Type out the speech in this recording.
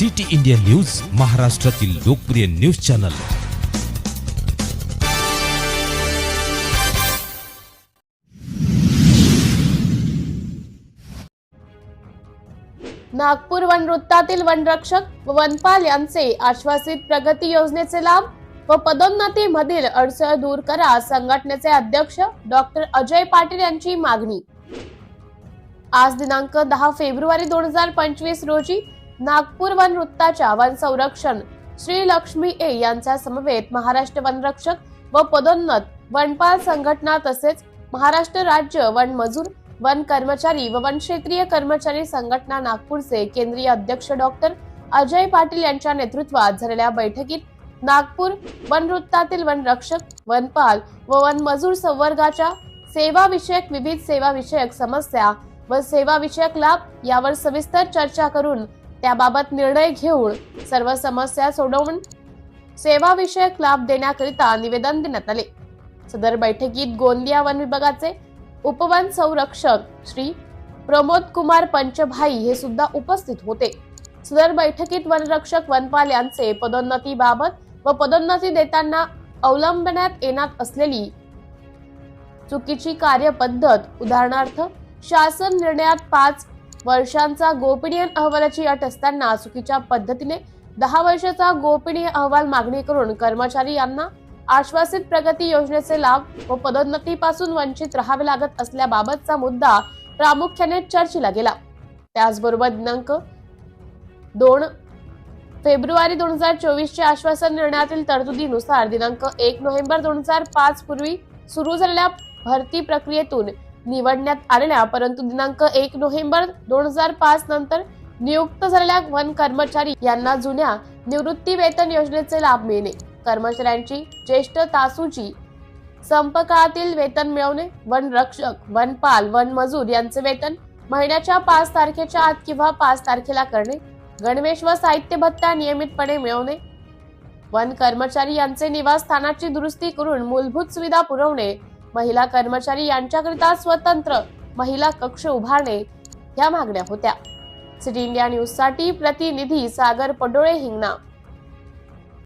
City India news महाराष्ट्रातील लोकप्रिय news channel. Nagpur वनवृत्तातील वनरक्षक व वनपाल यांचे आश्वासित प्रगती योजनेचे लाभ व पदोन्नती मधील अडसर दूर करा संघटनेचे अध्यक्ष डॉक्टर अजय पाटील यांची मागणी. आज दिनांक दहा फेब्रुवारी दोन हजार पंचवीस रोजी नागपूर वनवृत्ताच्या वन संरक्षण श्री लक्ष्मी ए यांच्या समवेत महाराष्ट्र वनरक्षक व पदोन्नत वनपाल संघटना तसेच महाराष्ट्र राज्य वन मजूर वन कर्मचारी व वन क्षेत्रीय कर्मचारी संघटना नागपूरचे केंद्रीय अध्यक्ष डॉक्टर अजय पाटील यांच्या नेतृत्वात झालेल्या बैठकीत नागपूर वनवृत्तातील वनरक्षक वनपाल व वन मजूर संवर्गाच्या सेवा विषयक विविध सेवा विषयक समस्या व सेवा विषयक लाभ यावर सविस्तर चर्चा करून त्याबाबत निर्णय घेऊन सर्व समस्या सोडवून सेवाविषयक लाभ देण्याकरिता निवेदन देण्यात आले. सदर बैठकीत गोंदिया वन विभागाचे उपवन संरक्षक श्री प्रमोद कुमार पंचभाई हे सुद्धा उपस्थित होते. सदर बैठकीत वनरक्षक वनपाल यांचे पदोन्नतीबाबत व पदोन्नती देताना अवलंबण्यात येणार असलेली चुकीची कार्यपद्धत उदाहरणार्थ शासन निर्णयात पाच वर्षांचा गोपनीय अहवालाची अट असताना चुकीच्या पद्धतीने दहा वर्षाचा गोपनीय अहवाल मागणी करून कर्मचारी यांना आश्वासित प्रगती योजनेचे लाभ व पदोन्नतीपासून वंचित राहावे लागत असल्याबाबतचा मुद्दा प्रामुख्याने चर्चेला गेला. त्याचबरोबर दिनांक दोन फेब्रुवारी दोन हजार चोवीसच्या आश्वासन निर्णयातील तरतुदीनुसार दिनांक एक नोव्हेंबर दोन हजार पाच पूर्वी सुरू झालेल्या भरती प्रक्रियेतून निवडण्यात आलेल्या परंतु दिनांक एक नोव्हेंबर दोन हजार पाच नंतर नियुक्त झालेल्या वन कर्मचारी यांना जुन्या निवृत्ती वेतन योजनेचे लाभ मिळणे. कर्मचाऱ्यांची ज्येष्ठ तासूची संपकाळातील वेतन मिळवणे वन रक्षक वनपाल वन मजूर यांचे वेतन महिन्याच्या पाच तारखेच्या आत किंवा पाच तारखेला करणे गणवेश व साहित्य भत्ता नियमितपणे मिळवणे वन कर्मचारी यांचे निवासस्थानाची दुरुस्ती करून मूलभूत सुविधा पुरवणे महिला कर्मचारी यांच्याकरिता स्वतंत्र महिला कक्ष उभारणे या मागण्या होत्या. सिटी इंडिया न्यूजसाठी प्रतिनिधी सागर पडोळे हिंगणा.